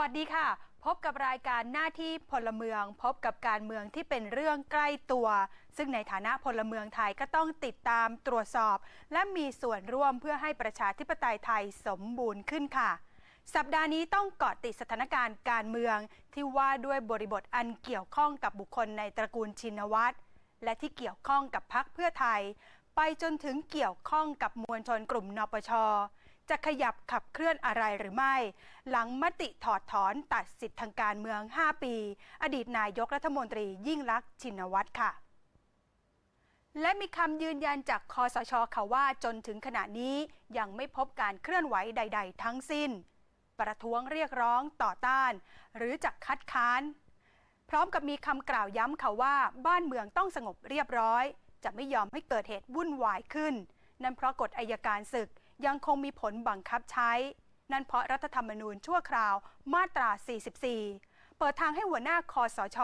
วัสดีค่ะ พบกับรายการหน้าที่พลเมือง พบกับการเมืองที่เป็นเรื่องใกล้ตัว ซึ่งในฐานะพลเมืองไทยก็ต้องติดตามตรวจสอบ และมีส่วนร่วมเพื่อให้ประชาธิปไตยไทยสมบูรณ์ขึ้นค่ะ สัปดาห์นี้ต้องเกาะติดสถานการณ์การเมือง ที่ว่าด้วยบริบทอันเกี่ยวข้องกับบุคคลในตระกูลชินวัตรและที่เกี่ยวข้องกับพักเพื่อไทย ไปจนถึงเกี่ยวข้องกับมวลชนกลุ่มนปช จะขยับขับเคลื่อนอะไรหรือไม่ หลังมติถอดถอนตัดสิทธิ์ทางการเมือง 5 ปี อดีตนายกรัฐมนตรียิ่งลักษณ์ชินวัตรค่ะ และมีคำยืนยันจากคอสชค่ะว่าจนถึงขณะนี้ยังไม่พบการเคลื่อนไหวใด ๆ ทั้งสิ้น ประท้วงเรียกร้องต่อต้าน หรือจะคัดค้าน พร้อมกับมีคำกล่าวย้ำค่ะว่าบ้านเมืองต้องสงบเรียบร้อย จะไม่ยอมให้เกิดเหตุวุ่นวายขึ้น นั่นเพราะกฎอายการศึก ยังคงมีผลบังคับใช้ นั่นเพราะรัฐธรรมนูญชั่วคราวมาตรา 44 เปิดทางให้หัวหน้าคอสช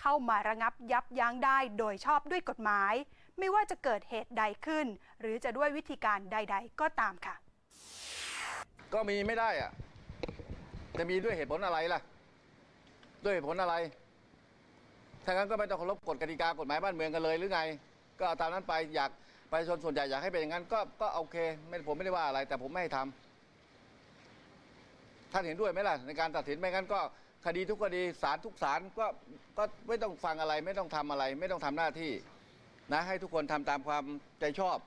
เข้ามาระงับยับยั้งได้โดยชอบด้วยกฎหมาย ไม่ว่าจะเกิดเหตุใดขึ้น หรือจะด้วยวิธีการใด ๆ ก็ตามค่ะ ก็มีไม่ได้อะจะมีด้วยเหตุผลอะไรล่ะ ด้วยเหตุผลอะไรถ้างั้นก็ไม่ต้องเคารพกฎกติกากฎหมายบ้านเมืองกันเลยหรือไง ก็เอาตามนั้นไปอยาก ประชาชนส่วนใหญ่อยากให้เป็นอย่างนั้นก็ก็โอเคไม่ผมไม่ได้ว่าอะไร แต่ผมไม่ให้ทำท่านเห็นด้วยไหมล่ะในการตัดสินไม่งั้นก็คดีทุกคดีศาลทุกศาลก็ก็ไม่ต้องฟังอะไร ไม่ต้องทำอะไร ไม่ต้องทำหน้าที่นะให้ทุกคนทำตามความใจชอบ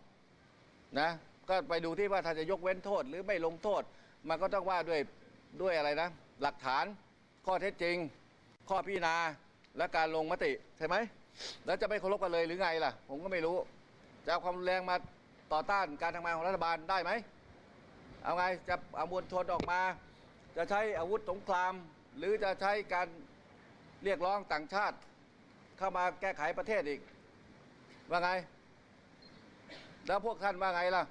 นะก็ไปดูที่ว่าถ้านจะยกเว้นโทษหรือไม่ลงโทษ มันก็ต้องว่าด้วยด้วยอะไรนะ หลักฐานข้อเท็จจริง ข้อพิจารณาและการลงมติใช่ไหมแล้วจะไม่เคารพกันเลยหรือไงล่ะ ผมก็ไม่รู้ จะเอาความรุนแรงมาต่อต้านการทำงานของรัฐบาลได้ไหม เอาไงจะเอามวลชนออกมา จะใช้อาวุธสงคราม หรือจะใช้การเรียกร้องต่างชาติ เข้ามาแก้ไขประเทศอีก ว่าไง แล้วพวกท่านว่าไงล่ะ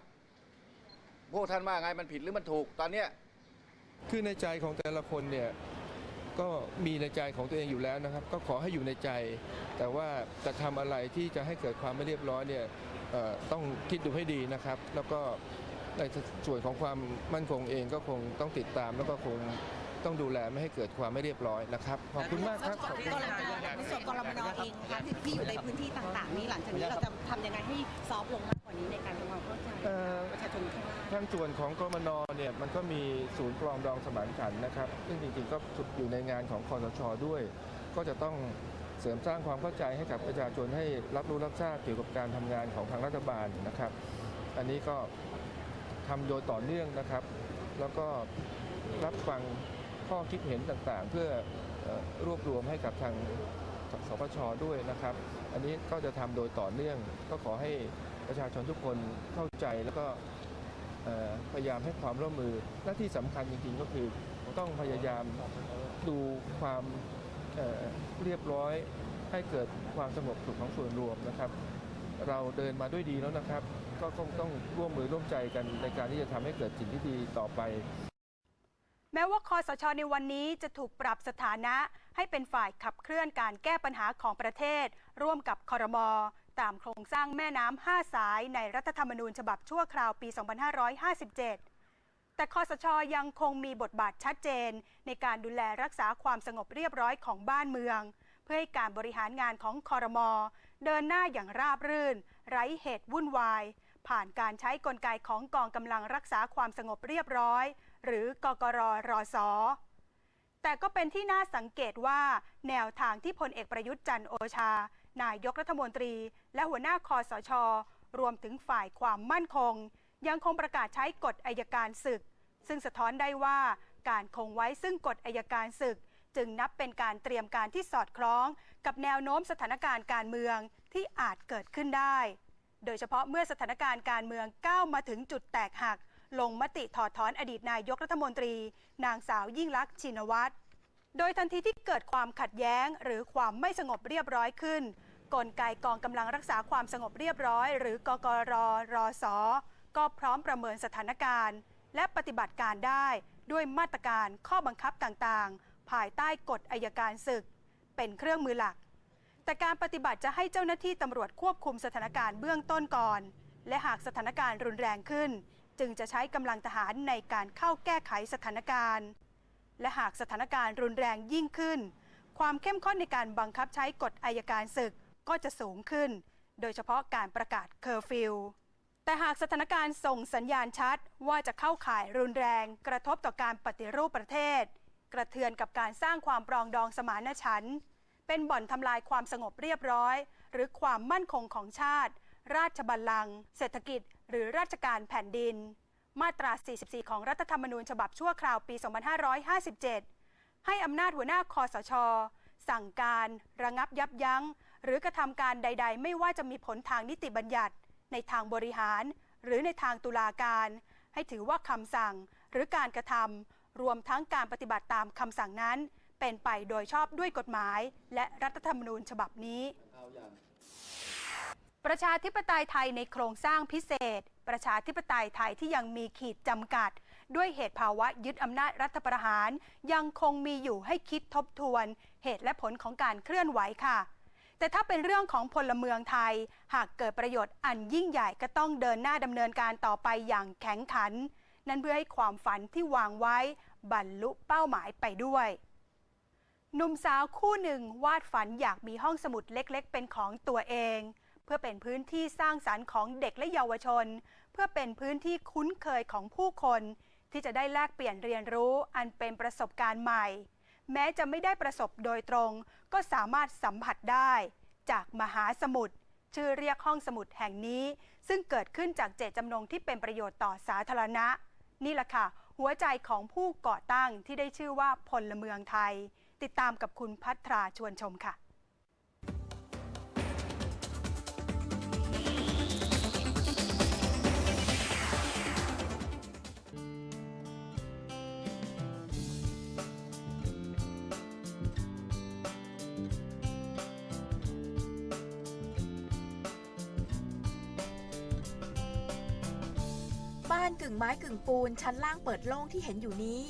พวกท่านว่าไงมันผิดหรือมันถูกตอนเนี้ยคือในใจของแต่ละคนเนี่ยก็มีในใจของตัวเองอยู่แล้วนะครับ ก็ขอให้อยู่ในใจ แต่ว่าจะทำอะไรที่จะให้เกิดความไม่เรียบร้อยเนี่ย ต้องคิดดูให้ดีนะครับ แล้วก็ในส่วนของความมั่นคงเองก็คงต้องติดตาม แล้วก็คงต้องดูแลไม่ให้เกิดความไม่เรียบร้อยนะครับ ขอบคุณมากครับขอบคุณกครรับมนในส่วนกรมนเองนะคะที่ที่อยู่ในพื้นที่ต่างๆ นี้หลังจากนี้เราจะทำยังไงให้ซอฟต์ลงมากกว่านี้ในการทำความเข้าใจเอ่อประชาชนข้างล่างทางส่วนของกรมนเนี่ยมันก็มีศูนย์ปลองดองสมานฉันท์นะครับ ซึ่งจริงๆก็อยู่ในงานของคอสชด้วย ก็จะต้อง เสริมสร้างความเข้าใจให้กับประชาชนให้รับรู้รับทราบเกี่ยวกับการทำงานของทางรัฐบาลนะครับ อันนี้ก็ทำโดยต่อเนื่องนะครับ แล้วก็รับฟังข้อคิดเห็นต่างๆ เพื่อเอ่อรวบรวมให้กับทางสปชด้วยนะครับ อันนี้ก็จะทำโดยต่อเนื่อง ก็ขอให้ประชาชนทุกคนเข้าใจแล้วก็พยายามให้ความร่วมมือหน้าที่สำคัญจริงๆก็คือต้องพยายามดูความ เรียบร้อยให้เกิดความสงบสุขของส่วนรวมนะครับ เราเดินมาด้วยดีแล้วนะครับ ก็คงต้องร่วมมือร่วมใจกันในการที่จะทำให้เกิดสิ่งที่ดีต่อไป แม้ว่าคอสชในวันนี้จะถูกปรับสถานะ ให้เป็นฝ่ายขับเคลื่อนการแก้ปัญหาของประเทศ ร่วมกับคอรมอตามโครงสร้างแม่น้ำ5สายในรัฐธรรมนูญฉบับชั่วคราวปี 2557 แต่คอสชยังคงมีบทบาทชัดเจน ในการดูแลรักษาความสงบเรียบร้อยของบ้านเมือง เพื่อให้การบริหารงานของคอรมอเดินหน้าอย่างราบรื่น ไร้เหตุวุ่นวาย ผ่านการใช้กลไกของกองกำลังรักษาความสงบเรียบร้อย หรือกกรรสแต่ก็เป็นที่น่าสังเกตว่า แนวทางที่พลเอกประยุทธ์จันทร์โอชา นายกรัฐมนตรี และหัวหน้าคอสช รวมถึงฝ่ายความมั่นคง ยังคงประกาศใช้กฎอายการศึก ซึ่งสะท้อนได้ว่าการคงไว้ซึ่งกฎอายการศึก จึงนับเป็นการเตรียมการที่สอดคล้อง กับแนวโน้มสถานการณ์การเมืองที่อาจเกิดขึ้นได้ โดยเฉพาะเมื่อสถานการณ์การเมืองก้าวมาถึงจุดแตกหัก ลงมติถอดถอนอดีตนายกรัฐมนตรี นางสาวยิ่งลักษณ์ชินวัตรโดยทันทีที่เกิดความขัดแย้ง หรือความไม่สงบเรียบร้อยขึ้น กลไกกองกำลังรักษาความสงบเรียบร้อย หรือกกรรสก็พร้อมประเมินสถานการณ์ และปฏิบัติการได้ด้วยมาตรการข้อบังคับต่างๆ ภายใต้กฎอายการศึก เป็นเครื่องมือหลัก แต่การปฏิบัติจะให้เจ้าหน้าที่ตำรวจควบคุมสถานการณ์เบื้องต้นก่อน และหากสถานการณ์รุนแรงขึ้น จึงจะใช้กำลังทหารในการเข้าแก้ไขสถานการณ์ และหากสถานการณ์รุนแรงยิ่งขึ้น ความเข้มข้นในการบังคับใช้กฎอายการศึกก็จะสูงขึ้น โดยเฉพาะการประกาศเคอร์ฟิว แต่หากสถานการณ์ส่งสัญญาณชัดว่าจะเข้าข่ายรุนแรง กระทบต่อการปฏิรูปประเทศ กระเทือนกับการสร้างความปรองดองสมานฉันท์เป็นบ่อนทำลายความสงบเรียบร้อย หรือความมั่นคงของชาติ ราชบัลลังก์เศรษฐกิจ หรือราชการแผ่นดิน มาตรา 44 ของรัฐธรรมนูญฉบับชั่วคราวปี 2557 ให้อำนาจหัวหน้าคอสช สั่งการ ระงับยับยั้ง หรือกระทำการใด ๆ ไม่ว่าจะมีผลทางนิติบัญญัติ ในทางบริหาร หรือในทางตุลาการ ให้ถือว่าคำสั่งหรือการกระทำรวมทั้งการปฏิบัติตามคำสั่งนั้น เป็นไปโดยชอบด้วยกฎหมาย และรัฐธรรมนูญฉบับนี้ ประชาธิปไตยไทยในโครงสร้างพิเศษ ประชาธิปไตยไทยที่ยังมีขีดจำกัด ด้วยเหตุภาวะยึดอำนาจรัฐประหาร ยังคงมีอยู่ให้คิดทบทวน เหตุและผลของการเคลื่อนไหวค่ะ แต่ถ้าเป็นเรื่องของพลเมืองไทย หากเกิดประโยชน์อันยิ่งใหญ่ก็ต้องเดินหน้าดำเนินการต่อไปอย่างแข็งขัน นั่นเพื่อให้ความฝันที่วางไว้บรรลุเป้าหมายไปด้วยหนุ่มสาวคู่หนึ่งวาดฝันอยากมีห้องสมุดเล็กๆ เป็นของตัวเอง เพื่อเป็นพื้นที่สร้างสรรค์ของเด็กและเยาวชน เพื่อเป็นพื้นที่คุ้นเคยของผู้คน ที่จะได้แลกเปลี่ยนเรียนรู้อันเป็นประสบการณ์ใหม่ แม้จะไม่ได้ประสบโดยตรง ก็สามารถสัมผัสได้ จากมหาสมุทรชื่อเรียกห้องสมุดแห่งนี้ ซึ่งเกิดขึ้นจากเจตจำนงที่เป็นประโยชน์ต่อสาธารณะ นี่แหละค่ะ หัวใจของผู้ก่อตั้งที่ได้ชื่อว่าพลเมืองไทย ติดตามกับคุณพัทราชวนชมค่ะานกึ่งไม้กึ่งปูนชั้นล่างเปิดโล่งที่เห็นอยู่นี้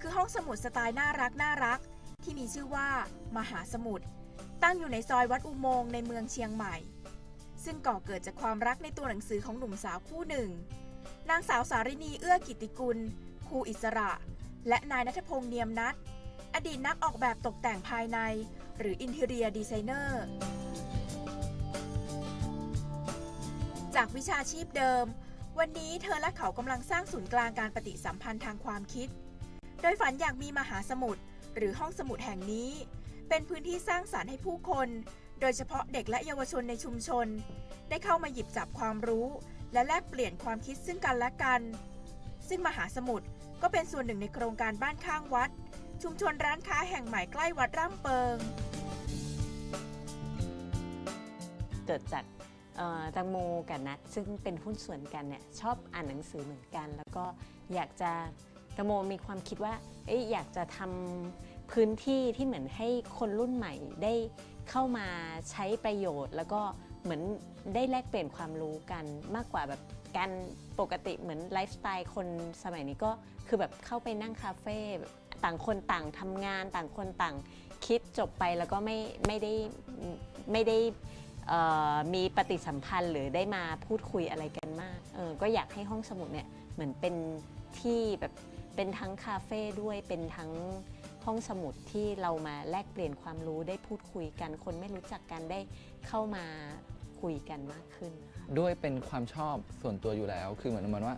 คือห้องสมุดสไตล์น่ารักน่ารัก ที่มีชื่อว่า มหาสมุทรตั้งอยู่ในซอยวัดอุโมงค์ในเมืองเชียงใหม่ ซึ่งก่อเกิดจากความรักในตัวหนังสือของหนุ่มสาวคู่หนึ่ง นางสาวสารินีเอื้อกิติกุลครูอิสระ และนายนัทพงษ์เนียมนัทอดีตนักออกแบบตกแต่งภายใน หรืออินเทเรียดีไซเนอร์จากวิชาชีพเดิม วันนี้เธอและเขากำลังสร้างศูนย์กลางการปฏิสัมพันธ์ทางความคิด โดยฝันอยากมีมหาสมุทรหรือห้องสมุดแห่งนี้ เป็นพื้นที่สร้างสารรค์ให้ผู้คน โดยเฉพาะเด็กและเยาวชนในชุมชน ได้เข้ามาหยิบจับความรู้ และแลกเปลี่ยนความคิดซึ่งกันและกัน ซึ่งมหาสมุทรก็เป็นส่วนหนึ่งในโครงการบ้านข้างวัด ชุมชนร้านค้าแห่งใหม่ใกล้วัดร่ำเปิง เกิดจาก ตังโมกับนัทซึ่งเป็นหุ้นส่วนกันเนี่ยชอบอ่านหนังสือเหมือนกัน แล้วก็อยากจะตังโมมีความคิดว่าเอ้ยอยากจะทำพื้นที่ที่เหมือนให้คนรุ่นใหม่ได้เข้ามาใช้ประโยชน์ แล้วก็เหมือนได้แลกเปลี่ยนความรู้กันมากกว่าแบบการปกติเหมือนไลฟ์สไตล์คนสมัยนี้ก็คือแบบเข้าไปนั่งคาเฟ่ต่างคนต่างทำงาน ต่างคนต่างคิดจบไปแล้วก็ไม่ไม่ได้ไม่ได้ มีปฏิสัมพันธ์หรือได้มาพูดคุยอะไรกันมากเออก็อยากให้ห้องสมุดเนี่ยเหมือนเป็นที่แบบเป็นทั้งคาเฟ่ด้วยเป็นทั้งห้องสมุดที่เรามาแลกเปลี่ยนความรู้ได้พูดคุยกัน คนไม่รู้จักกันได้เข้ามาคุยกันมากขึ้น ด้วยเป็นความชอบส่วนตัวอยู่แล้ว คือเหมือนมันว่า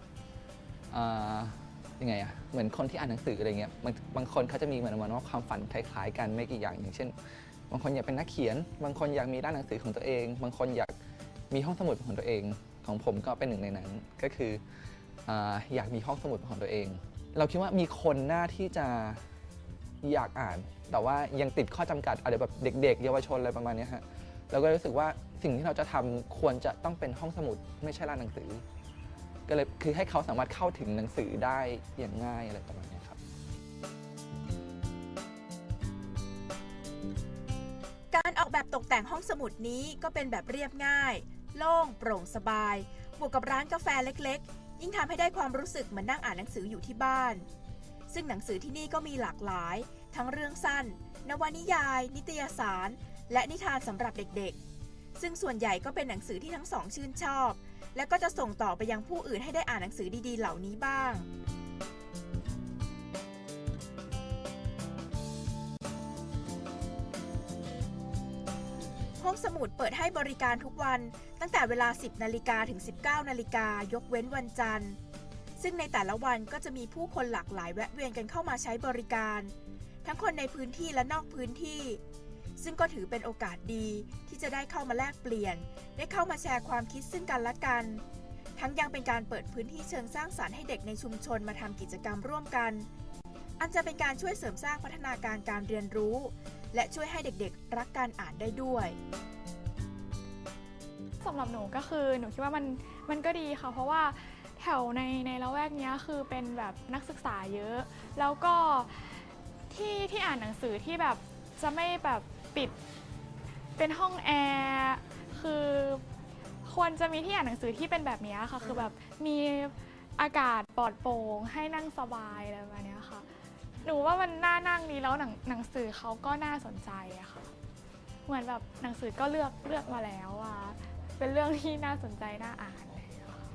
ยังไงอะเหมือนคนที่อ่านหนังสืออะไรเงี้ยบางคนเขาจะมีเหมือนมันว่าความฝันคล้ายๆ กันไม่กี่อย่างอย่างเช่น บางคนอยากเป็นนักเขียน บางคนอยากมีร้านหนังสือของตัวเอง บางคนอยากมีห้องสมุดของตัวเอง ของผมก็เป็นหนึ่งในนั้น ก็คือออยากมีห้องสมุดของตัวเอง เราคิดว่ามีคนหน้าที่จะอยากอ่าน แต่ว่ายังติดข้อจำกัดอะไรแบบเด็ก ๆ เยาวชนอะไรประมาณนี้ฮะเราก็รู้สึกว่าสิ่งที่เราจะทำควรจะต้องเป็นห้องสมุดไม่ใช่ร้านหนังสือ ก็เลยคือให้เขาสามารถเข้าถึงหนังสือได้อย่างง่ายอะไรประมาณนี้ อกแบบตกแต่งห้องสมุดนี้ก็เป็นแบบเรียบง่าย โล่งโปร่งสบาย บวกกับร้านกาแฟเล็กๆ ยิ่งทำให้ได้ความรู้สึกเหมือนนั่งอ่านหนังสืออยู่ที่บ้าน ซึ่งหนังสือที่นี่ก็มีหลากหลาย ทั้งเรื่องสั้น นวนิยาย นิตยสาร และนิทานสำหรับเด็กๆ ซึ่งส่วนใหญ่ก็เป็นหนังสือที่ทั้งสองชื่นชอบ และก็จะส่งต่อไปยังผู้อื่นให้ได้อ่านหนังสือดีๆ เหล่านี้บ้าง สมุดเปิดให้บริการทุกวัน ตั้งแต่เวลา 10 นาฬิกาถึง 19 นาฬิกายกเว้นวันจันทร์ ซึ่งในแต่ละวันก็จะมีผู้คนหลากหลายแวะเวียนกันเข้ามาใช้บริการ ทั้งคนในพื้นที่และนอกพื้นที่ ซึ่งก็ถือเป็นโอกาสดีที่จะได้เข้ามาแลกเปลี่ยน ได้เข้ามาแชร์ความคิดซึ่งกันและกัน ทั้งยังเป็นการเปิดพื้นที่เชิงสร้างสารรค์ให้เด็กในชุมชนมาทำกิจกรรมร่วมกัน อันจะเป็นการช่วยเสริมสร้างพัฒนาการการเรียนรู้ และช่วยให้เด็กๆ รักการอ่านได้ด้วยสำหรับหนูก็คือหนูคิดว่ามันมันก็ดีค่ะเพราะว่าแถวในในละแวกนี้คือเป็นแบบนักศึกษาเยอะ แล้วก็ที่ที่อ่านหนังสือที่แบบจะไม่แบบปิดเป็นห้องแอร์คือควรจะมีที่อ่านหนังสือที่เป็นแบบนี้ค่ะ คือแบบมีอากาศปลอดโปร่งให้นั่งสบายอะไรแบบนี้ หนูว่ามันน่านั่งดีแล้วหนังหนังสือเขาก็น่าสนใจอะค่ะ เหมือนแบบหนังสือก็เลือกเลือกมาแล้วอะเป็นเรื่องที่น่าสนใจน่าอ่านเลยอะค่ะ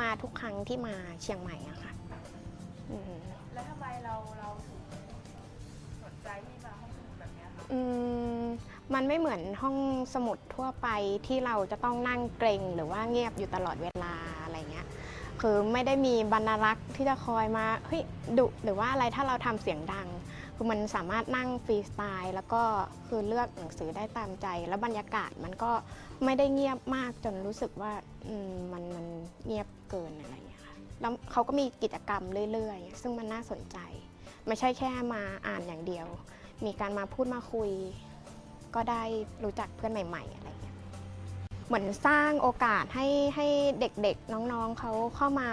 มาทุกครั้งที่มาเชียงใหม่อะค่ะอืมแล้วทำไมเราเราถึงสนใจที่มาห้องสมุดแบบนี้คะอืมมันไม่เหมือนห้องสมุดทั่วไปที่เราจะต้องนั่งเกรงหรือว่าเงียบอยู่ตลอดเวลาอะไรเงี้ย คือไม่ได้มีบรรณารักษ์ที่จะคอยมาเฮ้ยดุหรือว่าอะไรถ้าเราทำเสียงดัง คือมันสามารถนั่งฟรีสไตล์แล้วก็คือเลือกหนังสือได้ตามใจ แล้วบรรยากาศมันก็ไม่ได้เงียบมากจนรู้สึกว่ามันมันเงียบเกินอะไรอย่างเงี้ยค่ะแล้วเขาก็มีกิจกรรมเรื่อยๆ ซึ่งมันน่าสนใจ ไม่ใช่แค่มาอ่านอย่างเดียว มีการมาพูดมาคุย ก็ได้รู้จักเพื่อนใหม่ ๆ อะไร เหมือนสร้างโอกาสให้ให้เด็กๆน้องๆเขาเข้ามา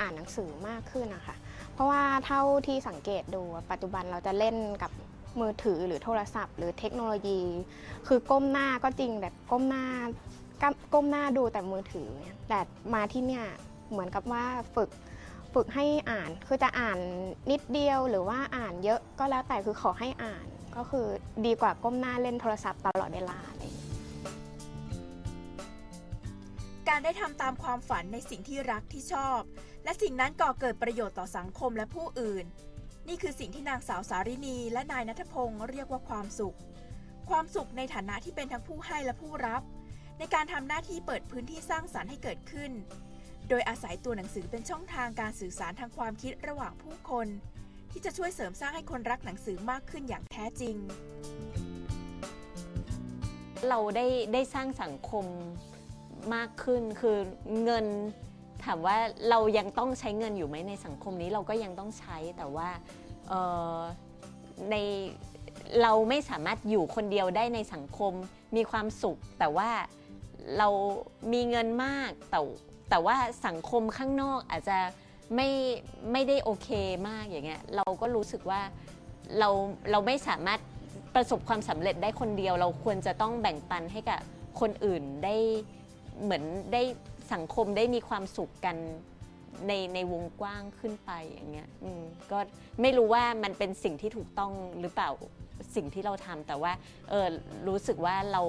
อ่านหนังสือมากขึ้นนะคะเพราะว่าเท่าที่สังเกตดูปัจจุบันเราจะเล่นกับมือถือหรือโทรศัพท์ หรือเทคโนโลยี คือก้มหน้าก็จริงแบบก้มหน้าก้มก้มหน้าดูแต่มือถือเนี่ยแต่มาที่เนี่ยเหมือนกับว่าฝึกฝึกให้อ่าน คือจะอ่านนิดเดียวหรือว่าอ่านเยอะก็แล้วแต่คือขอให้อ่าน ก็คือดีกว่าก้มหน้าเล่นโทรศัพท์ตลอดเวลาเงี้ย การได้ทำตามความฝันในสิ่งที่รักที่ชอบ และสิ่งนั้นก่อเกิดประโยชน์ต่อสังคมและผู้อื่น นี่คือสิ่งที่นางสาวสารินี และนายนัทพงศ์เรียกว่าความสุข ความสุขในฐานะที่เป็นทั้งผู้ให้และผู้รับ ในการทำหน้าที่เปิดพื้นที่สร้างสรรค์ให้เกิดขึ้น โดยอาศัยตัวหนังสือเป็นช่องทางการสื่อสารทางความคิดระหว่างผู้คน ที่จะช่วยเสริมสร้างให้คนรักหนังสือมากขึ้นอย่างแท้จริง เราได้ได้สร้างสังคม มากขึ้น คือเงินถามว่าเรายังต้องใช้เงินอยู่ไหมในสังคมนี้เราก็ยังต้องใช้แต่ว่าในเราไม่สามารถอยู่คนเดียวได้ในสังคมมีความสุข แต่ว่าเรามีเงินมากแต่แต่ว่าสังคมข้างนอกอาจจะไม่ไม่ได้โอเคมากอย่างเงี้ยเราก็รู้สึกว่าเราเราไม่สามารถประสบความสำเร็จได้คนเดียว เราควรจะต้องแบ่งปันให้กับคนอื่นได้ เหมือนได้สังคมได้มีความสุขกันในในวงกว้างขึ้นไปอย่างเงี้ยอืมก็ไม่รู้ว่ามันเป็นสิ่งที่ถูกต้องหรือเปล่าสิ่งที่เราทำแต่ว่าเออรู้สึกว่าเรา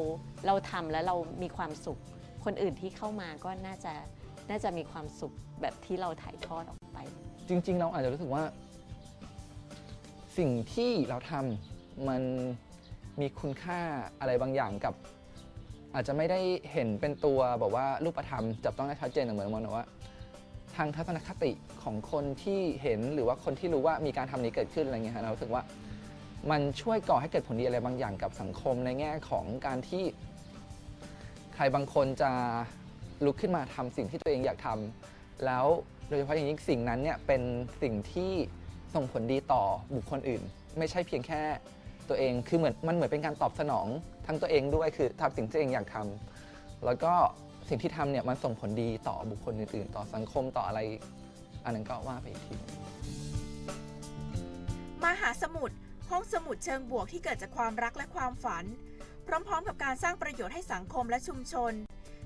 เราทำแล้วเรามีความสุข คนอื่นที่เข้ามาก็น่าจะน่าจะมีความสุขแบบที่เราถ่ายทอดออกไป จริง ๆ เราอาจจะรู้สึกว่า สิ่งที่เราทำมันมีคุณค่าอะไรบางอย่างกับ อาจจะไม่ได้เห็นเป็นตัวแบบว่ารูปธรรมจับต้องได้ชัดเจนเหมือนมันว่า ทางทัศนคติของคนที่เห็นหรือว่าคนที่รู้ว่ามีการทำนี้เกิดขึ้นอะไรเงี้ยฮะเรารู้สึกว่ามันช่วยก่อให้เกิดผลดีอะไรบางอย่างกับสังคมในแง่ของการที่ ใครบางคนจะลุกขึ้นมาทำสิ่งที่ตัวเองอยากทำแล้วโดยเฉพาะอย่างยิ่งสิ่งนั้นเนี่ยเป็นสิ่งที่ส่งผลดีต่อบุคคลอื่น ไม่ใช่เพียงแค่ตัวเองคือเหมือนมันเหมือนเป็นการตอบสนอง ทั้งตัวเองด้วยคือทำสิ่งที่ตัวเองอยากทำแล้วก็สิ่งที่ทำเนี่ยมันส่งผลดีต่อบุคคลอื่นๆ ต่อสังคมต่ออะไร อันนั้นก็ว่าไปอีกทีมหาสมุทรห้องสมุดเชิงบวกที่เกิดจากความรักและความฝัน พร้อมๆ กับการสร้างประโยชน์ให้สังคมและชุมชน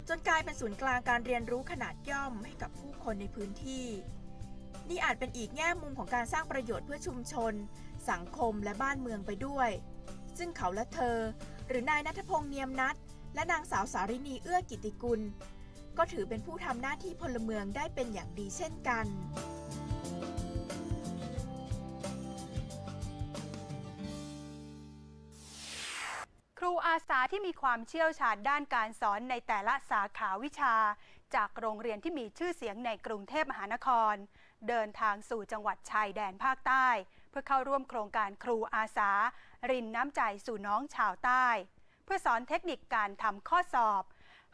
จนกลายเป็นศูนย์กลางการเรียนรู้ขนาดย่อมให้กับผู้คนในพื้นที่ นี่อาจเป็นอีกแง่มุมของการสร้างประโยชน์เพื่อชุมชน สังคมและบ้านเมืองไปด้วย ซึ่งเขาและเธอ หรือนายนัทพงษ์เนียมนัทและนางสาวสารินีเอื้อกิติกุล ก็ถือเป็นผู้ทำหน้าที่พลเมืองได้เป็นอย่างดีเช่นกันครูอาสาที่มีความเชี่ยวชาญด้านการสอนในแต่ละสาขาวิชา จากโรงเรียนที่มีชื่อเสียงในกรุงเทพมหานคร เดินทางสู่จังหวัดชายแดนภาคใต้ พื่อเข้าร่วมโครงการครูอาสา รินน้ำใจสู่น้องชาวใต้ เพื่อสอนเทคนิคการทำข้อสอบ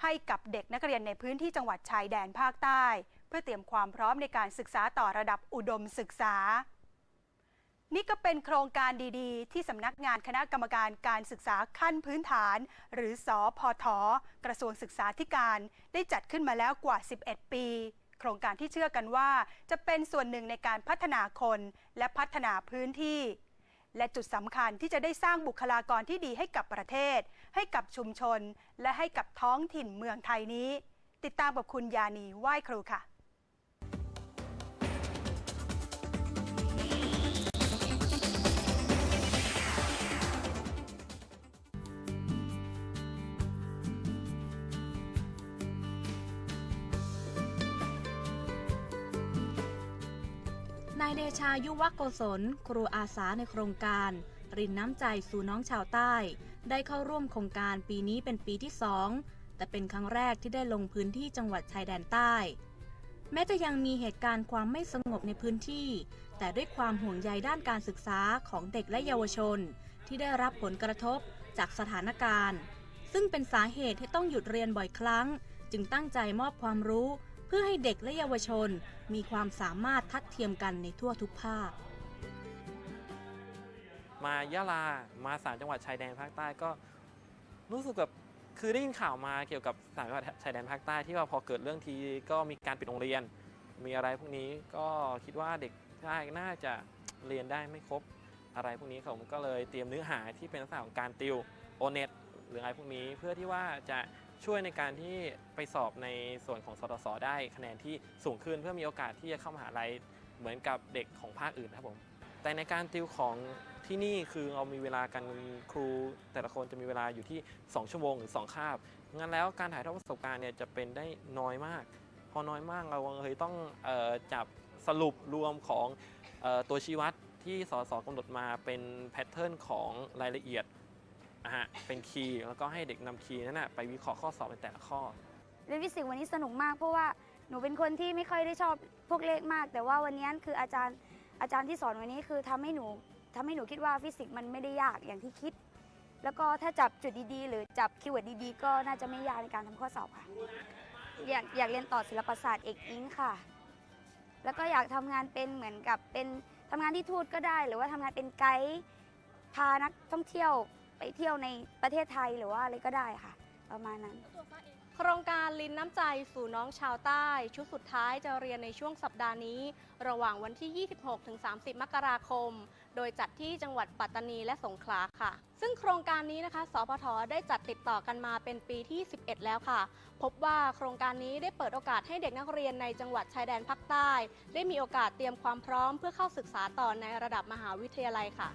ให้กับเด็กนักเรียนในพื้นที่จังหวัดชายแดนภาคใต้ เพื่อเตรียมความพร้อมในการศึกษาต่อระดับอุดมศึกษา นี่ก็เป็นโครงการดีๆ ที่สำนักงานคณะกรรมการการศึกษาขั้นพื้นฐาน หรือสอพอทกระทรวงศึกษาธิการ ได้จัดขึ้นมาแล้วกว่า 11 ปี โครงการที่เชื่อกันว่า จะเป็นส่วนหนึ่งในการพัฒนาคนและพัฒนาพื้นที่ และจุดสำคัญที่จะได้สร้างบุคลากรที่ดีให้กับประเทศ ให้กับชุมชน และให้กับท้องถิ่นเมืองไทยนี้ ติดตามกับคุณยานีไหว้ครูค่ะายเดชายุวโกศล ครูอาสาในโครงการ รินน้ำใจสู่น้องชาวใต้ ได้เข้าร่วมโครงการปีนี้เป็นปีที่สองแต่เป็นครั้งแรกที่ได้ลงพื้นที่จังหวัดชายแดนใต้ แม้จะยังมีเหตุการณ์ความไม่สงบในพื้นที่ แต่ด้วยความห่วงใยด้านการศึกษาของเด็กและเยาวชน ที่ได้รับผลกระทบจากสถานการณ์ ซึ่งเป็นสาเหตุให้ต้องหยุดเรียนบ่อยครั้ง จึงตั้งใจมอบความรู้ พื่อให้เด็กและเยาวชนมีความสามารถทัดเทียมกันในทั่วทุกภาค มายะลา มาสามจังหวัดชายแดนภาคใต้ก็รู้สึกแบบคือได้ยินข่าวมาเกี่ยวกับสามจังหวัดชายแดนภาคใต้ที่ว่าพอเกิดเรื่องทีก็มีการปิดโรงเรียน มีอะไรพวกนี้ก็คิดว่าเด็กได้น่าจะเรียนได้ไม่ครบอะไรพวกนี้ผมก็เลยเตรียมเนื้อหาที่เป็นลักษณะของการติวโอเน็ตหรืออะไรพวกนี้เพื่อที่ว่าจะ ช่วยในการที่ไปสอบในส่วนของสตสได้คะแนนที่สูงขึ้นเพื่อมีโอกาสที่จะเข้ามหาลัยเหมือนกับเด็กของภาคอื่นนะครับผม แต่ในการติวของที่นี่คือเรามีเวลากันครูแต่ละคนจะมีเวลาอยู่ที่ 2 ชั่วโมงหรือ 2 คาบ งั้นแล้วการถ่ายทอดประสบการณ์เนี่ยจะเป็นได้น้อยมาก พอน้อยมากเราเลยต้องออจับสรุปรวมของออตัวชี้วัดที่สสกำหนดมาเป็นแพทเทิร์นของรายละเอียด นะฮะเป็นคีย์แล้วก็ให้เด็กนำคีย์นั้นนะไปวิเคราะห์ข้อสอบในแต่ละข้อ เรียนฟิสิกส์วันนี้สนุกมากเพราะว่าหนูเป็นคนที่ไม่ค่อยได้ชอบพวกเลขมาก แต่ว่าวันนี้คืออาจารย์อาจารย์ที่สอนวันนี้คือทำให้หนูทำให้หนูคิดว่าฟิสิกส์มันไม่ได้ยากอย่างที่คิด แล้วก็ถ้าจับจุดดีๆ หรือจับคีย์เวิร์ดดีๆ ก็น่าจะไม่ยากในการทำข้อสอบค่ะ อยากอยากเรียนต่อศิลปศาสตร์เอกอิงค่ะ แล้วก็อยากทำงานเป็นเหมือนกับเป็นทำงานที่ทูตก็ได้ หรือว่าทำงานเป็นไกด์พานักท่องเที่ยว ไปเที่ยวในประเทศไทยหรือว่าอะไรก็ได้ค่ะ ประมาณนั้น โครงการลินน้ำใจสู่น้องชาวใต้ ชุดสุดท้ายจะเรียนในช่วงสัปดาห์นี้ ระหว่างวันที่ 26-30 มกราคม โดยจัดที่จังหวัดปัตตานีและสงขลาค่ะ ซึ่งโครงการนี้นะคะ สพทได้จัดติดต่อกันมาเป็นปีที่ 11 แล้วค่ะ พบว่าโครงการนี้ได้เปิดโอกาสให้เด็กนักเรียนในจังหวัดชายแดนภาคใต้ ได้มีโอกาสเตรียมความพร้อมเพื่อเข้าศึกษาต่อในระดับมหาวิทยาลัยค่ะ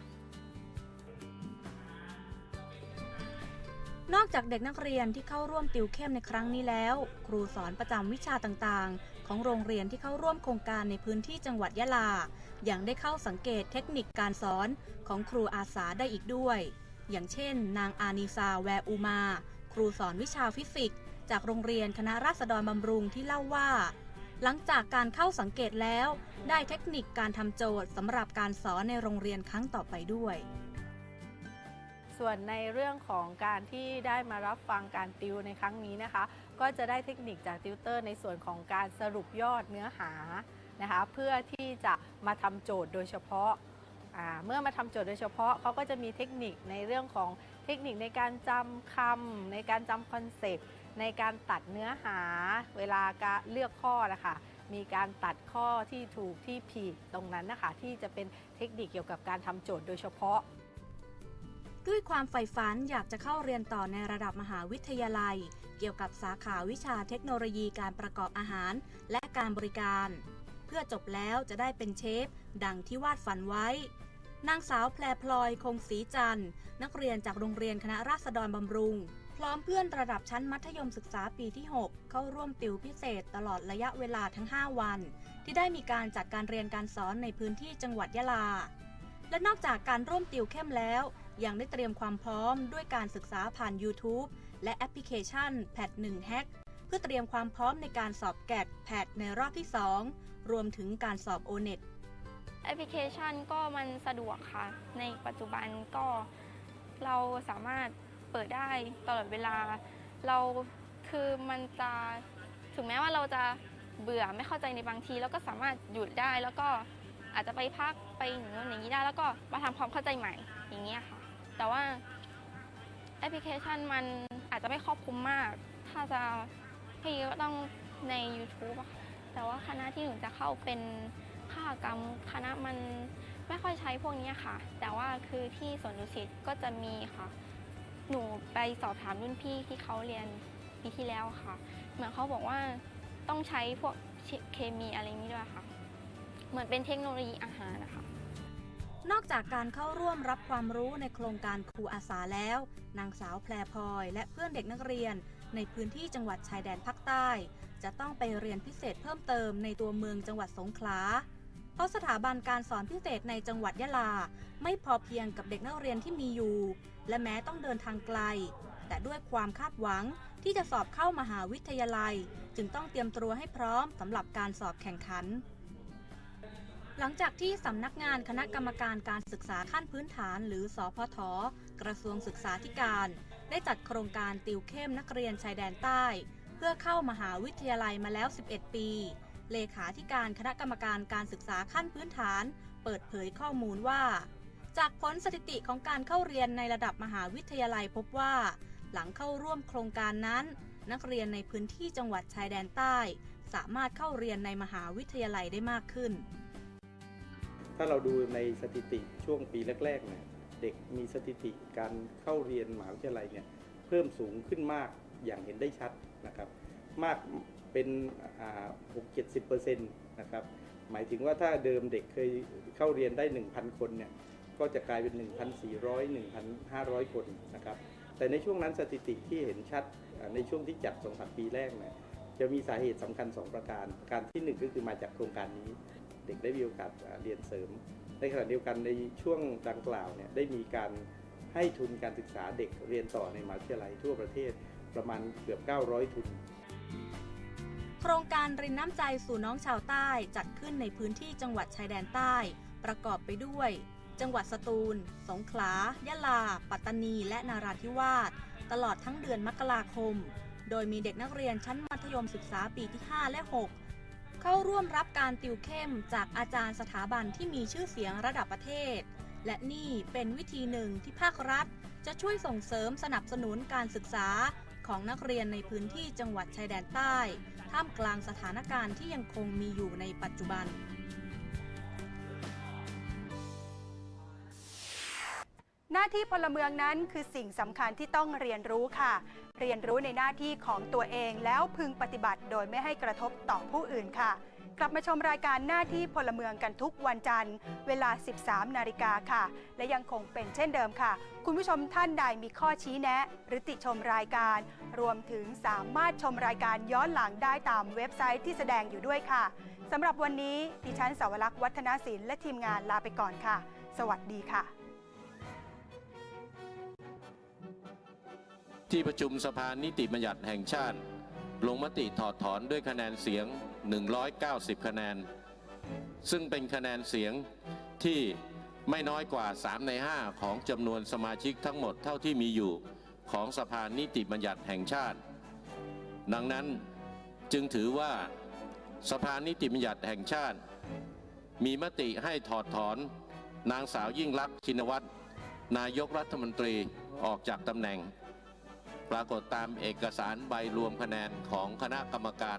นอกจากเด็กนักเรียนที่เข้าร่วมติวเข้มในครั้งนี้แล้ว ครูสอนประจำวิชาต่างๆ ของโรงเรียนที่เข้าร่วมโครงการในพื้นที่จังหวัดยะลา อย่างได้เข้าสังเกตเทคนิคการสอนของครูอาสาได้อีกด้วย อย่างเช่น นางอานิซาแวอูมา ครูสอนวิชาฟิสิกส์ จากโรงเรียนคณะราษฎรบำรุงที่เล่าว่า หลังจากการเข้าสังเกตแล้ว ได้เทคนิคการทำโจทย์สำหรับการสอนในโรงเรียนครั้งต่อไปด้วย ส่วนในเรื่องของการที่ได้มารับฟังการติวในครั้งนี้นะคะ ก็จะได้เทคนิคจากติวเตอร์ในส่วนของการสรุปยอดเนื้อหานะคะ เพื่อที่จะมาทำโจทย์โดยเฉพาะาเมื่อมาทำโจทย์โดยเฉพาะเขาก็จะมีเทคนิคในเรื่องของเทคนิคในการจำคำในการจำคอนเซปต์ในการตัดเนื้อหา เวลาการเลือกข้อนะคะมีการตัดข้อที่ถูกที่ผิดตรงนั้นนะคะที่จะเป็นเทคนิคเกี่ยวกับการทำโจทย์โดยเฉพาะ ด้วยความใฝ่ฝันอยากจะเข้าเรียนต่อในระดับมหาวิทยาลัย เกี่ยวกับสาขาวิชาเทคโนโลยีการประกอบอาหาร และการบริการ เพื่อจบแล้วจะได้เป็นเชฟ ดังที่วาดฝันไว้นางสาวแพรพลอยคงศรีจันทร์ นักเรียนจากโรงเรียนคณะราษฎรบำรุง พร้อมเพื่อนระดับชั้นมัธยมศึกษาปีที่ 6 เข้าร่วมติวพิเศษตลอดระยะเวลาทั้ง 5 วัน ที่ได้มีการจัดการเรียนการสอนในพื้นที่จังหวัดยะลา และนอกจากการร่วมติวเข้มแล้ว ยังได้เตรียมความพร้อมด้วยการศึกษาผ่าน YouTube และแอปพลิเคชันแพด1 Hack เพื่อเตรียมความพร้อมในการสอบแกดแพดในรอบที่ 2 รวมถึงการสอบ o n e t แอปพลิเคชันก็มันสะดวกค่ะ ในปัจจุบันก็เราสามารถเปิดได้ตลอดเวลา เราคือมันจะถึงแม้ว่าเราจะเบื่อไม่เข้าใจในบางที แล้วก็สามารถหยุดได้แล้วก็อาจจะไปพักไปอย่างนู้นอย่างนี้ได้ แล้วก็มาทำความเข้าใจใหม่อย่างเงี้ยค่ะ แต่ว่าแอปพลิเคชันมันอาจจะไม่ครอบคลุมมาก ถ้าจะให้เยอะต้องใน YouTube อะค่ะแต่ว่าคณะที่หนูจะเข้าเป็นค่ากรรมคณะมันไม่ค่อยใช้พวกนี้ค่ะ แต่ว่าคือที่สวนดุสิตก็จะมีค่ะ หนูไปสอบถามรุ่นพี่ที่เขาเรียนปีที่แล้วค่ะ เหมือนเขาบอกว่าต้องใช้พวกเคมีอะไรนี้ด้วยค่ะ เหมือนเป็นเทคโนโลยีอาหารนะคะ นอกจากการเข้าร่วมรับความรู้ในโครงการครูอาสาแล้ว นางสาวแพรพลอย และเพื่อนเด็กนักเรียน ในพื้นที่จังหวัดชายแดนภาคใต้ จะต้องไปเรียนพิเศษเพิ่มเติมในตัวเมืองจังหวัดสงขลาเพราะสถาบันการสอนพิเศษในจังหวัดยะลา ไม่พอเพียงกับเด็กนักเรียนที่มีอยู่ และแม้ต้องเดินทางไกล แต่ด้วยความคาดหวังที่จะสอบเข้ามหาวิทยาลัย จึงต้องเตรียมตัวให้พร้อมสำหรับการสอบแข่งขัน หลังจากที่สำนักงานคณะกรรมการการศึกษาขั้นพื้นฐาน หรือสอพท กระทรวงศึกษาธิการ ได้จัดโครงการติวเข้มนักเรียนชายแดนใต้ เพื่อเข้ามหาวิทยาลัยมาแล้ว 11 ปี เลขาธิการคณะกรรมการการศึกษาขั้นพื้นฐาน เปิดเผยข้อมูลว่า จากผลสถิติของการเข้าเรียนในระดับมหาวิทยาลัยพบว่า หลังเข้าร่วมโครงการนั้น นักเรียนในพื้นที่จังหวัดชายแดนใต้ สามารถเข้าเรียนในมหาวิทยาลัยได้มากขึ้น ถ้าเราดูในสถิติช่วงปีแรกๆเนี่ยเด็กมีสถิติการเข้าเรียนมหาวิทยาลัยเนี่ยเพิ่มสูงขึ้นมากอย่างเห็นได้ชัดนะครับมากเป็นหกเจ็ดสิบเปอร์เซ็นต์นะครับหมายถึงว่าถ้าเดิมเด็กเคยเข้าเรียนได้ 1,000 คนเนี่ยก็จะกลายเป็น 1,400 1,500 คนนะครับแต่ในช่วงนั้นสถิติที่เห็นชัดในช่วงที่จัดสองสามปีแรกเนี่ยจะมีสาเหตุสำคัญ 2 ประการ การที่ 1 ก็คือมาจากโครงการนี้ ด็กได้มีโอกาสเรียนเสริม ในขณะเดียวกันในช่วงดังกล่าวเนี่ยได้มีการให้ทุนการศึกษาเด็กเรียนต่อในมหาวิทยาลัยทั่วประเทศประมาณเกือบ 900 ทุน โครงการรินน้ำใจสู่น้องชาวใต้จัดขึ้นในพื้นที่จังหวัดชายแดนใต้ ประกอบไปด้วย จังหวัดสตูล สงขลา ยะลา ปัตตานี และนาราธิวาส ตลอดทั้งเดือนมกราคม โดยมีเด็กนักเรียนชั้นมัธยมศึกษาปีที่ 5 และ 6 เข้าร่วมรับการติวเข้มจากอาจารย์สถาบันที่มีชื่อเสียงระดับประเทศ และนี่เป็นวิธีหนึ่งที่ภาครัฐ จะช่วยส่งเสริมสนับสนุนการศึกษาของนักเรียนในพื้นที่จังหวัดชายแดนใต้ ท่ามกลางสถานการณ์ที่ยังคงมีอยู่ในปัจจุบันาที่พลเมืองนั้นคือสิ่งสำคัญที่ต้องเรียนรู้ค่ะ เรียนรู้ในหน้าที่ของตัวเองแล้วพึงปฏิบัติโดยไม่ให้กระทบต่อผู้อื่นค่ะ กลับมาชมรายการหน้าที่พลเมืองกันทุกวันจันทร์ เวลา 13 นาฬิกาค่ะ และยังคงเป็นเช่นเดิมค่ะ คุณผู้ชมท่านใดมีข้อชี้แนะ หรือติชมรายการ รวมถึงสามารถชมรายการย้อนหลังได้ตามเว็บไซต์ที่แสดงอยู่ด้วยค่ะสำหรับวันนี้ดิฉันสาวรักษ์วัฒนศิลป์และทีมงานลาไปก่อนค่ะ สวัสดีค่ะ ที่ประชุมสภานิติบัญญัติแห่งชาติ ลงมติถอดถอนด้วยคะแนนเสียง 190 คะแนน ซึ่งเป็นคะแนนเสียงที่ไม่น้อยกว่า 3 ใน 5 ของจำนวนสมาชิกทั้งหมดเท่าที่มีอยู่ของสภานิติบัญญัติแห่งชาติ ดังนั้นจึงถือว่าสภานิติบัญญัติแห่งชาติ มีมติให้ถอดถอน นางสาวยิ่งลักษณ์ชินวัตรนายกรัฐมนตรีออกจากตำแหน่ง ปรากฏตามเอกสารใบรวมคะแนนของคณะกรรมการ